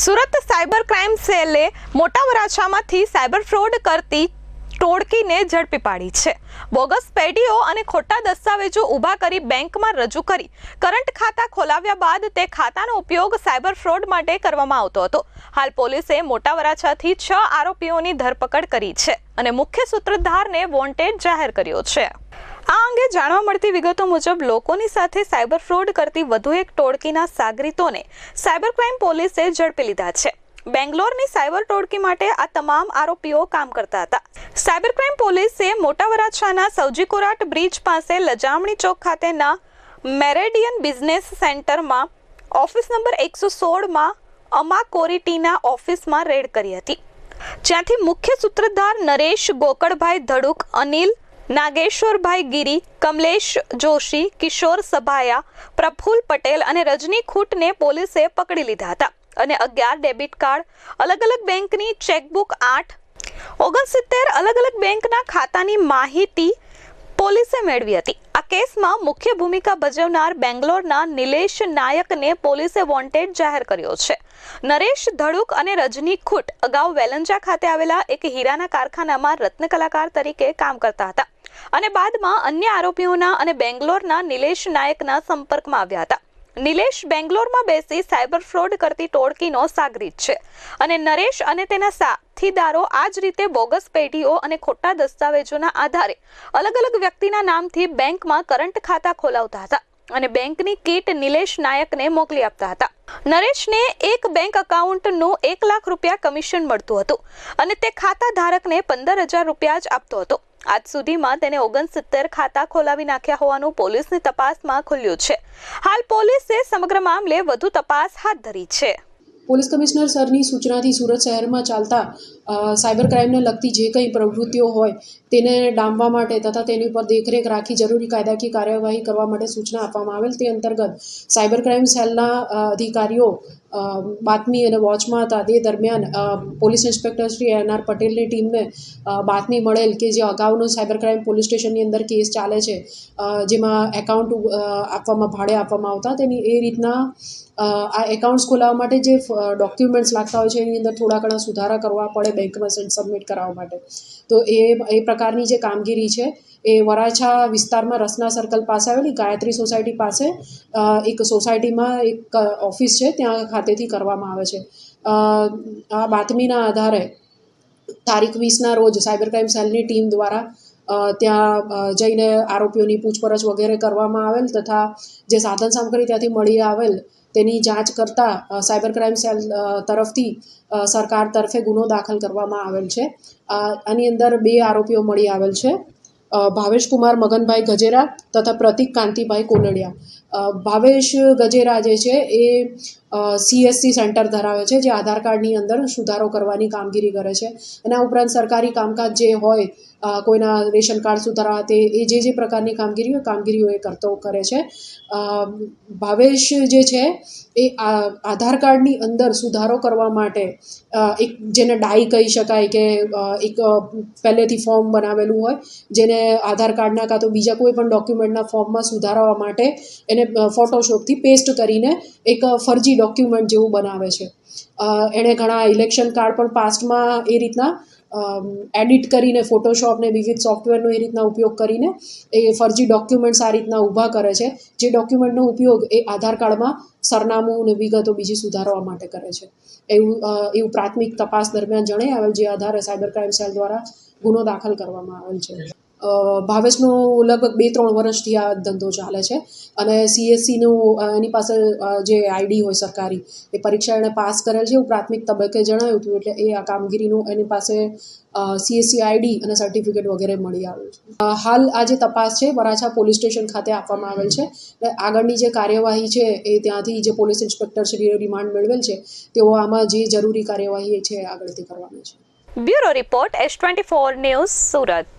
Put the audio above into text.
Surat cyber crime સેલે મોટા વરાછામાંથી cyber fraud કરતી ટોળકીને ઝડપી પાડી છે. બોગસ પેઢીઓ અને ખોટા દસ્તાવેજો ઊભા કરી બેંકમાં રજૂ કરી. કરંટ ખાતા ખોલાવ્યા બાદ તે ખાતાનો ઉપયોગ સાયબર ફ્રોડ માટે કરવામાં આવતો હતો. હાલ પોલીસે મોટા વરાછાથી છ આરોપીઓની ધરપકડ કરી છે અને મુખ્ય સૂત્રધારને વોન્ટેડ જાહેર કર્યો છે. આ અંગે જાણવા મળતી વિગતો મુજબ લોકોની સાથે સાયબર ફ્રોડ કરતી વધુ એક ટોળકીના સાગરીતોને સાયબર ક્રાઇમ પોલીસે ઝડપી લીધા છે. બેંગ્લોરની સાયબર ટોળકી માટે આ તમામ આરોપીઓ કામ કરતા હતા. સાયબર ક્રાઇમ પોલીસે મોટા વરાછાના સૌજીકોરાટ બ્રિજ પાસે લજામણી ચોક ખાતેના મેરેડિયન બિઝનેસ સેન્ટરમાં ઓફિસ નંબર એકસો સોળમાં અમા કોરિટીના ઓફિસમાં રેડ કરી હતી. જ્યાંથી મુખ્ય સૂત્રધાર નરેશ ગોકળભાઈ ધડુક, અનિલ નાગેશ્વરભાઈ ગીરી, કમલેશ જોશી, કિશોર સભાયા, પ્રફુલ પટેલ અને રજની ખૂટને પોલીસે પકડી લીધા હતા અને અગિયાર ડેબિટ કાર્ડ અલગ અલગ બેંકની ચેકબુક આઠ, ઓગણસિત્તેર અલગ અલગ બેંકના ખાતાની માહિતી પોલીસે મેળવી હતી. આ કેસમાં મુખ્ય ભૂમિકા ભજવનાર બેંગ્લોરના નિલેશ નાયકને પોલીસે વોન્ટેડ જાહેર કર્યો છે. નરેશ ધડુક અને રજની ખૂટ અગાઉ વેલંજા ખાતે આવેલા એક હીરાના કારખાનામાં રત્ન કલાકાર તરીકે કામ કરતા હતા. અને બાદમાં અન્ય આરોપીઓના અને બેંગ્લોરના નિલેશ નાયકના સંપર્કમાં આવ્યા હતા. નિલેશ બેંગ્લોરમાં બેસી સાયબર ફ્રોડ કરતી ટોળકીનો સાગરીત છે અને નરેશ અને તેના સાથીદારો આ જ રીતે બોગસ પેઢીઓ અને ખોટા દસ્તાવેજોના આધારે અલગ અલગ વ્યક્તિના નામથી બેંકમાં કરંટ ખાતા ખોલાવતા હતા અને બેંકની કીટ નિલેશ નાયકને મોકલી આપતા હતા. નરેશને એક બેંક એકાઉન્ટનું એક લાખ રૂપિયા કમિશન મળતું હતું અને તે ખાતા ધારકને પંદર હજાર રૂપિયા જ આપતો હતો. આજ સુધીમાં તેને ઓગણસિત્તેર ખાતા ખોલાવી નાખ્યા હોવાનું પોલીસની તપાસમાં ખુલ્યું છે. હાલ પોલીસે સમગ્ર મામલે વધુ તપાસ હાથ ધરી છે. પોલીસ કમિશનર સરની સૂચનાથી સુરત શહેરમાં ચાલતા સાયબર ક્રાઇમને લગતી જે કંઈ પ્રવૃત્તિઓ હોય, તેને ડામવા માટે તથા તેની ઉપર દેખરેખ રાખી જરૂરી કાયદાકીય કાર્યવાહી કરવા માટે સૂચના આપવામાં આવેલ. તે અંતર્ગત સાયબર ક્રાઇમ સેલના અધિકારીઓ બાતમી અને વોચમાં હતા. તે દરમિયાન police inspector Shri N R પટેલની ટીમને બાતમી મળેલ કે જે અગાઉનો સાયબર ક્રાઇમ પોલીસ સ્ટેશનની અંદર કેસ ચાલે છે જેમાં એકાઉન્ટ આપવામાં, ભાડે આપવામાં આવતા, તેની એ રીતના આ એકાઉન્ટ્સ ખોલાવવા માટે જે ડોક્યુમેન્ટ્સ લાગતા હોય છે, એની અંદર થોડા ઘણા સુધારા કરવા પડે બેંકમાં સબમિટ કરાવવા માટે. તો એ એ પ્રકારની જે કામગીરી છે, એ વરાછા વિસ્તારમાં રસના સર્કલ પાસે આવેલી ગાયત્રી સોસાયટી પાસે એક સોસાયટીમાં એક ઓફિસ છે, ત્યાં ખાતેથી કરવામાં આવે છે. આ બાતમીના આધારે તારીખ વીસના રોજ સાયબર ક્રાઇમ સેલની ટીમ દ્વારા ત્યાં જઈને આરોપીઓની પૂછપરછ વગેરે કરવામાં આવેલ તથા જે સાધન સામગ્રી ત્યાંથી મળી આવેલ તેની જાંચ કરતાં સાયબર ક્રાઇમ સેલ તરફથી સરકાર તરફે ગુનો દાખલ કરવામાં આવેલ છે. આની અંદર બે આરોપીઓ મળી આવેલ છે. ભાવેશ કુમાર મગનભાઈ ગજેરા તથા પ્રતિક કાંતિભાઈ કોલડિયા ભાવેશ ગજેરા જે છે એ સીએસસી સેન્ટર ધરાવે છે, જે આધાર કાર્ડની અંદર સુધારો કરવાની કામગીરી કરે છે. એના ઉપરાંત સરકારી કામકાજ જે હોય કોઈના રેશન કાર્ડ સુધારવા તે, એ જે જે પ્રકારની કામગીરી હોય, કામગીરીઓ એ કરતો, કરે છે. ભાવેશ જે છે, એ આધાર કાર્ડની અંદર સુધારો કરવા માટે એક, જેને ડાઈ કહી શકાય કે એક પહેલેથી ફોર્મ બનાવેલું હોય, જેને આધાર કાર્ડના કાં તો બીજા કોઈ પણ ડોક્યુમેન્ટના ફોર્મમાં સુધારવા માટે એને ફોટોશોપથી પેસ્ટ કરીને એક ફરજી ડોક્યુમેન્ટ જેવું બનાવે છે. એણે ઘણા ઇલેક્શન કાર્ડ પણ પાસ્ટમાં એ રીતના એડિટ કરીને ફોટોશોપને વિવિધ સોફ્ટવેરનો એ રીતના ઉપયોગ કરીને એ ફરજી ડોક્યુમેન્ટ્સ આ રીતના ઊભા કરે છે. જે ડોક્યુમેન્ટનો ઉપયોગ એ આધાર કાર્ડમાં સરનામું અને વિગતો બીજી સુધારવા માટે કરે છે. એવું એવું પ્રાથમિક તપાસ દરમિયાન જણાઈ આવેલ જે આધારે સાયબર ક્રાઇમ સેલ દ્વારા ગુનો દાખલ કરવામાં આવેલ છે. ભાવેશનો લગભગ બે ત્રણ વર્ષથી આ ધંધો ચાલે છે. અને સીએસસીનું એની પાસે જે આઈડી હોય સરકારી, એ પરીક્ષા એણે પાસ કરેલ છે. એવું પ્રાથમિક તબક્કે જણાવ્યું હતું, એટલે એ આ કામગીરીનું એની પાસે સીએસસી આઈડી અને સર્ટિફિકેટ વગેરે મળી આવ્યું છે. હાલ આ જે તપાસ છે, વરાછા પોલીસ સ્ટેશન ખાતે આપવામાં આવેલ છે. એટલે આગળની જે કાર્યવાહી છે, એ ત્યાંથી જે પોલીસ ઇન્સ્પેક્ટર શ્રીએ રિમાન્ડ મેળવેલ છે, તેઓ આમાં જે જરૂરી કાર્યવાહી છે આગળથી કરવાની છે. Bureau report, S twenty four news Surat.